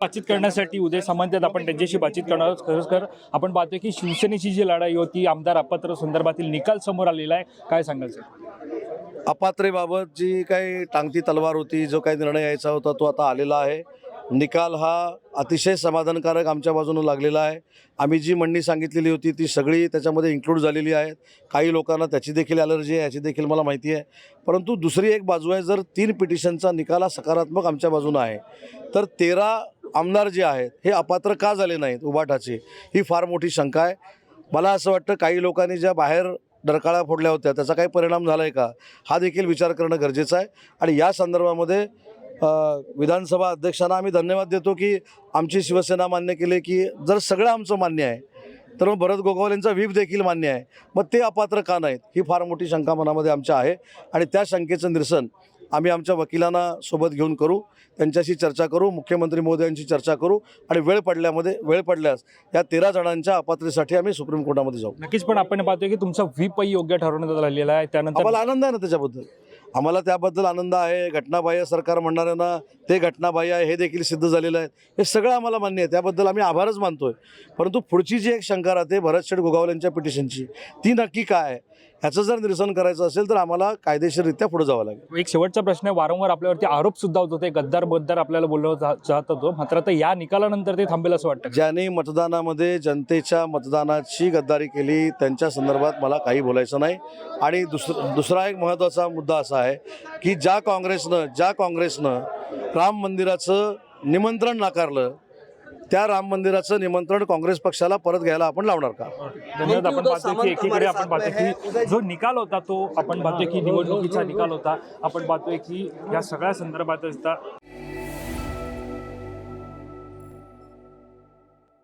बातचीत करण्यासाठी उदय सामंत आपण त्यांच्याशी बातचीत करणार आहोत. खरोखर आपण पाहतोय की शिवसेनेची जी लढाई होती आमदार अपात्र संदर्भातील निकाल समोर आलेला आहे. काय सांगाल सर? अपात्रेबाबत जी काही टांगती तलवार होती जो काही निर्णय यायचा होता तो आता आलेला आहे. निकाल हा अतिशय समाधानकारक आमच्या बाजूनं लागलेला आहे. आम्ही जी म्हणणी सांगितलेली होती ती सगळी त्याच्यामध्ये इन्क्लूड झालेली आहेत. काही लोकांना त्याची देखील ॲलर्जी आहे याची देखील मला माहिती आहे. परंतु दुसरी एक बाजू आहे जर तीन पिटिशनचा निकाल हा सकारात्मक आमच्या बाजूनं आहे तर तेरा आमदार जे आहेत हे अपात्र का झाले नाहीत उभाटाचे ही फार मोठी शंका आहे. मला असं वाटतं काही लोकांनी ज्या बाहेर डरकाळ्या फोडल्या होत्या त्याचा काही परिणाम झाला आहे का? हा देखील विचार करणं गरजेचं आहे. आणि या संदर्भामध्ये विधानसभा अध्यक्षांना आम्ही धन्यवाद देतो की आमची शिवसेना मान्य केली की जर सगळं आमचं मान्य आहे तर मग भरत गोगावलेंचा व्हीप देखील मान्य आहे. मग ते अपात्र का नाहीत? ही फार मोठी शंका मनामध्ये आमच्या आहे. आणि त्या शंकेचं निरसन आम्ही आमच्या वकिलांना सोबत घेऊन करू त्यांच्याशी चर्चा करू मुख्यमंत्री महोदयांची चर्चा करू आणि वेळ पडल्यामध्ये वेळ पडल्यास या तेरा जणांच्या अपात्रेसाठी आम्ही सुप्रीम कोर्टामध्ये जाऊ. नक्कीच पण आपण पाहतोय की तुमचा व्हीपही योग्य ठरवण्यात आलेला आहे. त्यानंतर आम्हाला आनंद आहे ना त्याच्याबद्दल? आम्हाला त्याबद्दल आनंद आहे. घटनाबाह्य सरकार म्हणणाऱ्यांना ते घटनाबाह्य आहे हे देखील सिद्ध झालेलं आहे. हे सगळं आम्हाला मान्य आहे. त्याबद्दल आम्ही आभारच मानतोय. परंतु पुढची जी एक शंका राहते भरत शेठ गोगावलेंच्या पिटिशनची ती नक्की काय आहे? ह्याचं जर निरसन करायचं असेल तर आम्हाला कायदेशीररित्या पुढे जावं लागेल. एक शेवटचा प्रश्न आहे वारंवार आपल्यावरती आरोप सुद्धा होत होते. गद्दार बद्दार आपल्याला बोललं जात होतो. मात्र आता या निकालानंतर ते थांबेल असं वाटतं ज्यांनी मतदानामध्ये जनतेच्या मतदानाची गद्दारी केली त्यांच्या संदर्भात मला काही बोलायचं नाही. आणि दुसरं दुसरा एक महत्त्वाचा मुद्दा असा आहे की ज्या काँग्रेसनं ज्या काँग्रेसनं राम मंदिराचं निमंत्रण नाकारलं त्या राम मंदिराचं निमंत्रण काँग्रेस पक्षाला परत घ्यायला आपण लावणार का? धन्यवाद आपण पाहतोय की एकीकडे आपण पाहतोय की जो निकाल होता तो आपण पाहतोय की निवडणुकीचा निकाल होता. आपण पाहतोय की या सगळ्या संदर्भात असता